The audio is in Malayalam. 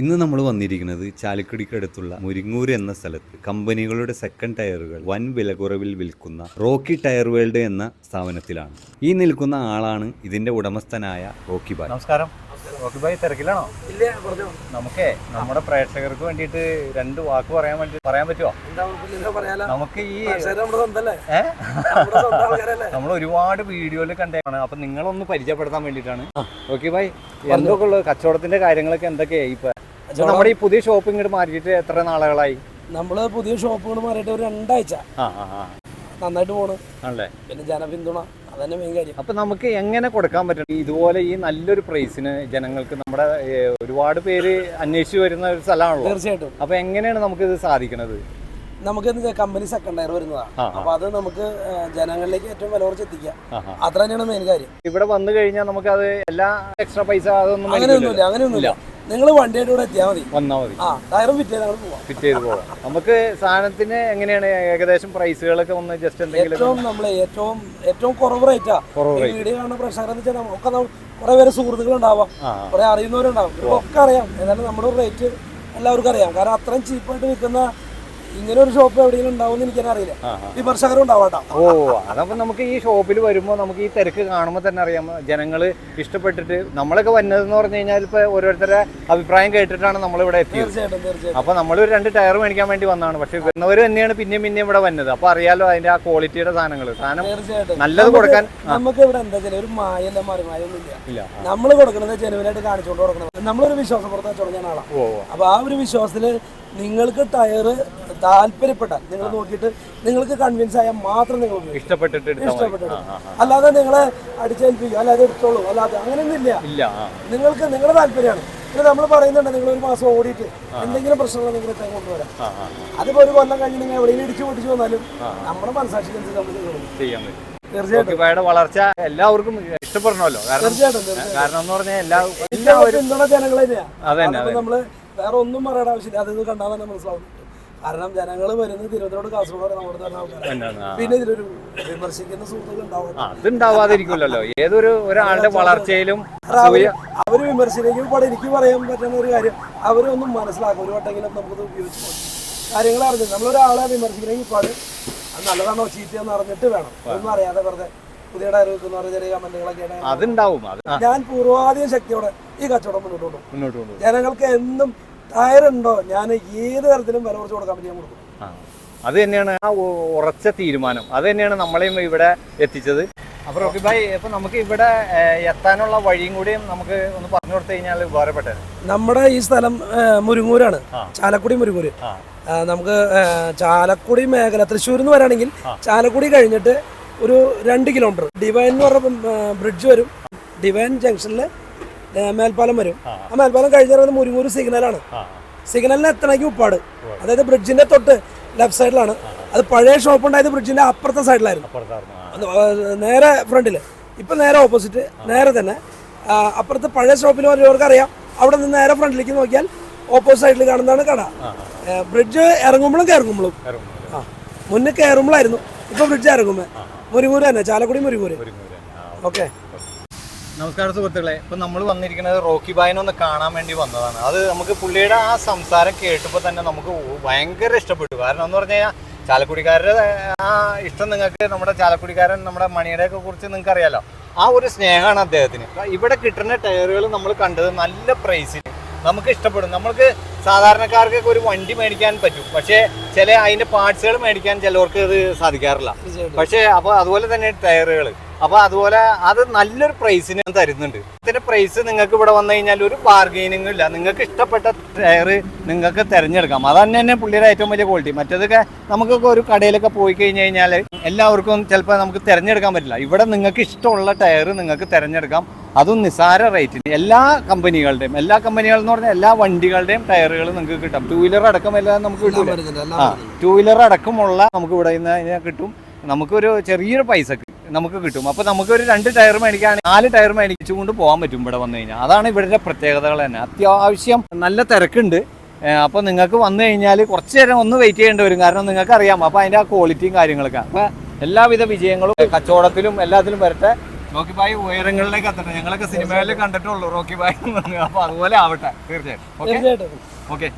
ഇന്ന് നമ്മൾ വന്നിരിക്കുന്നത് ചാലക്കുടിക്കടുത്തുള്ള മുരിങ്ങൂർ എന്ന സ്ഥലത്ത്. കമ്പനികളുടെ സെക്കൻഡ് ടയറുകൾ വൻ വിലക്കുറവിൽ വിൽക്കുന്ന റോക്കി ടയർ വേൾഡ് എന്ന സ്ഥാപനത്തിലാണ്. ഈ നിൽക്കുന്ന ആളാണ് ഇതിന്റെ ഉടമസ്ഥനായ റോക്കി ബായ്. നമസ്കാരം. റോക്കി ബായ് തിരക്കിലാണോ? ഇല്ല നമുക്കേ നമ്മുടെ പ്രേക്ഷകർക്ക് വേണ്ടിയിട്ട് രണ്ട് വാക്ക് പറയാൻ വേണ്ടി പറയാൻ പറ്റുമോ നമുക്ക് ഈ നമ്മൾ ഒരുപാട് വീഡിയോയിൽ കണ്ടാണ് അപ്പൊ നിങ്ങളൊന്ന് പരിചയപ്പെടുത്താൻ വേണ്ടിയിട്ടാണ്. റോക്കി ബായ് എന്തൊക്കെ ഉള്ളത് കച്ചവടത്തിന്റെ കാര്യങ്ങളൊക്കെ എന്തൊക്കെയായി ഇപ്പൊ ഇപ്പൊ? നമ്മുടെ ഈ പുതിയ ഷോപ്പ് ഇങ്ങോട്ട് മാറ്റിയിട്ട് എത്ര നാളുകളായി? നമ്മൾ പുതിയ ഷോപ്പുകൾ മാറിയിട്ട് ഒരു രണ്ടാഴ്ച. നന്നായിട്ട് പോണ്. ആണല്ലേ? പിന്നെ ജനപിന്തുണ അതന്നെ മെയിൻ കാര്യം. അപ്പൊ നമുക്ക് എങ്ങനെ കൊടുക്കാൻ പറ്റും? ഇതുപോലെ ഈ നല്ലൊരു പ്രൈസിന് ജനങ്ങൾക്ക് നമ്മുടെ ഒരുപാട് പേര് അന്വേഷിച്ചു വരുന്ന ഒരു സ്ഥലമാണല്ലോ. തീർച്ചയായിട്ടും. അപ്പൊ എങ്ങനെയാണ് നമുക്ക് ഇത് സാധിക്കുന്നത് നമുക്ക് കമ്പനി സെക്കൻഡ് ടയർ വരുന്നതാണ്. അപ്പൊ അത് നമുക്ക് ജനങ്ങളിലേക്ക് ഏറ്റവും വില കുറച്ച് എത്തിക്കാം. അത്ര തന്നെയാണ് മെയിൻ കാര്യം. ഇവിടെ വന്നു കഴിഞ്ഞാൽ നമുക്ക് അത് എല്ലാ എക്സ്ട്രാ പൈസ അതൊന്നും അങ്ങനെയൊന്നുമില്ല അങ്ങനെയൊന്നുമില്ല. നിങ്ങൾ വണ്ടിയുടെ കൂടെ എത്തിയാൽ മതി. വന്നാൽ മതി. ആ ടയറും ഫിറ്റ് ചെയ്ത് പോവാം. ഫിറ്റ് ചെയ്ത് പോവാം. നമുക്ക് സാധനത്തിന് എങ്ങനെയാണ് ഏകദേശം പ്രൈസുകളൊക്കെ ഒന്ന് ജസ്റ്റ് എന്തെങ്കിലും ഏറ്റവും നമ്മൾ ഏറ്റവും ഏറ്റവും കുറവ് റേറ്റാ വീഡിയോ കാണുന്ന പ്രശ്നം എന്ന് വെച്ചാൽ ഒക്കെ കുറെ പേര് സുഹൃത്തുക്കൾ ഉണ്ടാവാം കുറെ അറിയുന്നവരുണ്ടാവും. ഒക്കെ അറിയാം. എന്നാലും നമ്മുടെ റേറ്റ് എല്ലാവർക്കും അറിയാം. കാരണം അത്രയും ചീപ്പായിട്ട് വിൽക്കുന്ന ഇങ്ങനെ ഒരു ഷോപ്പ് എവിടെയെങ്കിലും ഉണ്ടാവും എന്ന് ഈ. വിമർശകരും ഉണ്ടാവാട്ടോ ഓ അതപ്പോ നമുക്ക് ഈ ഷോപ്പിൽ വരുമ്പോൾ നമുക്ക് ഈ തിരക്ക് കാണുമ്പോൾ തന്നെ അറിയാം. ജനങ്ങൾ ഇഷ്ടപ്പെട്ടിട്ട് നമ്മളൊക്കെ വന്നതെന്ന് പറഞ്ഞു കഴിഞ്ഞാൽ ഇപ്പൊ ഓരോരുത്തരുടെ അഭിപ്രായം കേട്ടിട്ടാണ് നമ്മൾ ഇവിടെ എത്തിയത് അപ്പൊ നമ്മൾ ഒരു രണ്ട് ടയർ മേടിക്കാൻ വേണ്ടി വന്നതാണ്. പക്ഷെ വരുന്നവർ തന്നെയാണ് പിന്നെയും പിന്നെയും ഇവിടെ വന്നത്. അപ്പൊ അറിയാലോ അതിന്റെ ആ ക്വാളിറ്റിയുടെ സാധനങ്ങൾ സാധനം നല്ലത് കൊടുക്കാൻ നമുക്ക് ഇവിടെ എന്താ വെച്ചാൽ ഒരു മായല്ല മറിമായൊന്നും ഇല്ല. നമ്മൾ കൊടുക്കുന്നത് ജനുവിനായിട്ട് കാണിച്ചുകൊണ്ട് കൊടുക്കണം. നമ്മളൊരു വിശ്വാസപ്പുറത്ത് വെച്ചോളാം ഞാൻ ആളാണ് അപ്പൊ ആ ഒരു വിശ്വാസത്തിൽ നിങ്ങൾക്ക് ടയർ താല്പര്യപ്പെട്ടാൽ നിങ്ങൾ നോക്കിയിട്ട് നിങ്ങൾക്ക് കൺവിൻസ് ആയാൽ മാത്രം നിങ്ങൾ ഇഷ്ടപ്പെട്ടിട്ട് ഇഷ്ടപ്പെട്ടിട്ട്. അല്ലാതെ നിങ്ങളെ അടിച്ചേൽപ്പിക്കുക അല്ലാതെ എടുത്തോളൂ അല്ലാതെ അങ്ങനെയൊന്നും ഇല്ല നിങ്ങൾക്ക് നിങ്ങളുടെ താല്പര്യമാണ്. പിന്നെ നമ്മൾ പറയുന്നുണ്ട് നിങ്ങൾ ഒരു മാസം ഓടിയിട്ട് എന്തെങ്കിലും പ്രശ്നങ്ങൾ നിങ്ങൾ എത്താൻ കൊണ്ടുവരാം. അതിപ്പോ ഒരു കൊല്ലം കഴിഞ്ഞ് നിങ്ങൾ എവിടെയെങ്കിലും ഇടിച്ചു പൊട്ടിച്ചു വന്നാലും നമ്മുടെ മനസ്സാക്ഷി നമുക്ക് ചെയ്യാൻ പറ്റും. തീർച്ചയായിട്ടും. വളർച്ച എല്ലാവർക്കും ഇഷ്ടപ്പെടണമല്ലോ. കാരണം കാരണം എന്ന് പറഞ്ഞാൽ എല്ലാ എല്ലാവരും പിന്തുണ ജനങ്ങളെ അതെ നമ്മൾ വേറെ ഒന്നും പറയേണ്ട ആവശ്യമില്ല. അതൊന്നും കണ്ടാൽ തന്നെ മനസ്സിലാവും. കാരണം ജനങ്ങൾ വരുന്നത് തിരുവനന്തപുരം കാസർഗോഡ് വരെ നമ്മുടെ തന്നെ ആൾക്കാരാണ്. പിന്നെ ഇതിലൊരു വിമർശിക്കുന്ന സുഹൃത്തുക്കൾ ഉണ്ടാവും. ഏതൊരു ഒരാളുടെ വളർച്ചയിലും അവർ അവർ വിമർശിക്കും പാടെ എനിക്ക് പറയാൻ പറ്റുന്ന ഒരു കാര്യം അവരൊന്നും മനസ്സിലാക്കും. ഒരു വട്ടെങ്കിലും നമുക്കത് ഉപയോഗിച്ച്. കാര്യങ്ങൾ അറിഞ്ഞു നമ്മളൊരാളെ വിമർശിക്കണമെങ്കിൽ പാട് അത് നല്ലതാണോ ചീത്തയെന്ന് അറിഞ്ഞിട്ട് വേണം. ഒന്നും അറിയാതെ വെറുതെ പുതിയ ഡയറി വെക്കുന്ന പറഞ്ഞ ചെറിയ കമന്റുകളൊക്കെ അതുണ്ടാവും. ഞാൻ പൂർവാധികം ശക്തിയോടെ ഈ കച്ചവടം മുന്നോട്ട് കൊണ്ടുപോകും. മുന്നോട്ട് കൊണ്ടുപോകും. ജനങ്ങൾക്ക് എന്നും തയറുണ്ടോ ഞാൻ ഏത് തരത്തിലും വില കുറച്ച് കൊടുക്കാൻ പറ്റി ഞാൻ കൊടുക്കും. അത് തന്നെയാണ് ആ ഉറച്ച തീരുമാനം. അത് തന്നെയാണ് നമ്മളെയും ഇവിടെ എത്തിച്ചത്. അപ്പൊ റോക്കി ഭായ് ഇപ്പൊ നമുക്ക് ഇവിടെ എത്താനുള്ള വഴിയും കൂടി നമുക്ക് ഒന്ന് പറഞ്ഞു കൊടുത്തു കഴിഞ്ഞാൽ ഉപകാരപ്പെട്ടത്. നമ്മുടെ ഈ സ്ഥലം മുരുങ്ങൂരാണ്. ചാലക്കുടി മുരുങ്ങൂര്. നമുക്ക് ചാലക്കുടി മേഖല തൃശ്ശൂർ എന്ന് പറയുകയാണെങ്കിൽ ചാലക്കുടി കഴിഞ്ഞിട്ട് ഒരു രണ്ട് കിലോമീറ്റർ. ഡിവൈൻ എന്ന് പറഞ്ഞ ബ്രിഡ്ജ് വരും. ഡിവൈൻ ജംഗ്ഷനിൽ മേൽപ്പാലം വരും. ആ. മേൽപ്പാലം കഴിഞ്ഞ മുരുങ്ങൂർ സിഗ്നലാണ് സിഗ്നലിന് എത്തണമെങ്കിൽ ഉപ്പാട്. അതായത് ബ്രിഡ്ജിന്റെ തൊട്ട് ലെഫ്റ്റ് സൈഡിലാണ് അത് പഴയ ഷോപ്പ് ഉണ്ടായത് ബ്രിഡ്ജിന്റെ അപ്പുറത്തെ സൈഡിലായിരുന്നു നേരെ ഫ്രണ്ടിൽ ഇപ്പം നേരെ ഓപ്പോസിറ്റ് നേരെ തന്നെ. അപ്പുറത്തെ പഴയ ഷോപ്പിൽ വരുന്നവർക്ക് അറിയാം അവിടെ നിന്ന് നേരെ ഫ്രണ്ടിലേക്ക് നോക്കിയാൽ ഓപ്പോസിറ്റ് സൈഡിൽ കാണുന്നതാണ് കട. ബ്രിഡ്ജ് ഇറങ്ങുമ്പോഴും കയറുമ്പോഴും. ആ. മുന്നേ കയറുമ്പോഴായിരുന്നു. ഇപ്പൊ ബ്രിഡ്ജ് ഇറങ്ങുമ്പോ മുരിങ്ങൂര് തന്നെ ചാലക്കുടി മുരിമൂര് ഓക്കെ. നമസ്കാരം സുഹൃത്തുക്കളെ. ഇപ്പൊ നമ്മൾ വന്നിരിക്കുന്നത് റോക്കി ബായനെ ഒന്ന് കാണാൻ വേണ്ടി വന്നതാണ്. അത് നമുക്ക് പുള്ളിയുടെ ആ സംസാരം കേട്ടപ്പോൾ തന്നെ നമുക്ക് ഭയങ്കര ഇഷ്ടപ്പെട്ടു. കാരണം എന്ന് പറഞ്ഞാൽ കഴിഞ്ഞാൽ ചാലക്കുടിക്കാരുടെ ആ ഇഷ്ടം നിങ്ങൾക്ക് നമ്മുടെ ചാലക്കുടിക്കാരൻ നമ്മുടെ മണിയുടെ ഒക്കെ കുറിച്ച് നിങ്ങൾക്ക് അറിയാലോ ആ ഒരു സ്നേഹമാണ് അദ്ദേഹത്തിന്. ഇവിടെ കിട്ടുന്ന ടയറുകൾ നമ്മൾ കണ്ടത് നല്ല പ്രൈസിന് നമുക്ക് ഇഷ്ടപ്പെടും. നമ്മൾക്ക് സാധാരണക്കാർക്കൊക്കെ ഒരു വണ്ടി മേടിക്കാൻ പറ്റും. പക്ഷേ ചില അതിന്റെ പാർട്സുകൾ മേടിക്കാൻ ചിലവർക്ക് ഇത് സാധിക്കാറില്ല. പക്ഷേ അപ്പൊ അതുപോലെ തന്നെ ടയറുകൾ. അപ്പൊ അതുപോലെ അത് നല്ലൊരു പ്രൈസിന് തരുന്നുണ്ട്. ഇതിന്റെ പ്രൈസ് നിങ്ങൾക്ക് ഇവിടെ വന്നു കഴിഞ്ഞാൽ ഒരു ബാർഗെയിനിങ്ങും ഇല്ല. നിങ്ങൾക്ക് ഇഷ്ടപ്പെട്ട ടയർ നിങ്ങൾക്ക് തിരഞ്ഞെടുക്കാം. അത് തന്നെ തന്നെ പുള്ളിയുടെ ഏറ്റവും വലിയ ക്വാളിറ്റി മറ്റേതൊക്കെ നമുക്കൊക്കെ ഒരു കടയിലൊക്കെ പോയി കഴിഞ്ഞ് കഴിഞ്ഞാൽ എല്ലാവർക്കും ചിലപ്പോൾ നമുക്ക് തിരഞ്ഞെടുക്കാൻ പറ്റില്ല. ഇവിടെ നിങ്ങൾക്ക് ഇഷ്ടമുള്ള ടയർ നിങ്ങൾക്ക് തിരഞ്ഞെടുക്കാം. അതും നിസാര റേറ്റിന്. എല്ലാ കമ്പനികളുടെയും എല്ലാ കമ്പനികൾ എന്ന് പറഞ്ഞാൽ എല്ലാ വണ്ടികളുടെയും ടയറുകൾ നിങ്ങൾക്ക് കിട്ടും. ടൂ വീലർ അടക്കം എല്ലാം നമുക്ക് കിട്ടും ആ. ടൂ വീലർ അടക്കമുള്ള നമുക്ക് ഇവിടെ നിന്ന് കിട്ടും. നമുക്കൊരു ചെറിയൊരു പൈസക്ക് നമുക്ക് കിട്ടും. അപ്പോൾ നമുക്കൊരു രണ്ട് ടയർ മേടിക്കുകയാണെങ്കിൽ നാല് ടയർ മേടിച്ചുകൊണ്ട് പോകാൻ പറ്റും ഇവിടെ വന്നു കഴിഞ്ഞാൽ. അതാണ് ഇവിടുത്തെ പ്രത്യേകതകൾ തന്നെ. അത്യാവശ്യം നല്ല തിരക്കുണ്ട്. അപ്പോൾ നിങ്ങൾക്ക് വന്നു കഴിഞ്ഞാൽ കുറച്ച് നേരം ഒന്ന് വെയിറ്റ് ചെയ്യേണ്ടി വരും. കാരണം നിങ്ങൾക്ക് അറിയാം അപ്പോൾ അതിന്റെ ആ ക്വാളിറ്റിയും കാര്യങ്ങളൊക്കെ. അപ്പോൾ എല്ലാവിധ വിജയങ്ങളും കച്ചവടത്തിലും എല്ലാത്തിലും വരട്ടെ. റോക്കി ബായ് ഉയരങ്ങളിലേക്ക് എത്തട്ടെ. ഞങ്ങളൊക്കെ സിനിമയിൽ കണ്ടിട്ടുള്ളൂ റോക്കി ബായ് എന്ന് അതുപോലെ ആവട്ടെ. തീർച്ചയായിട്ടും. ഓക്കെ? തീർച്ചയായിട്ടും. ഓക്കെ.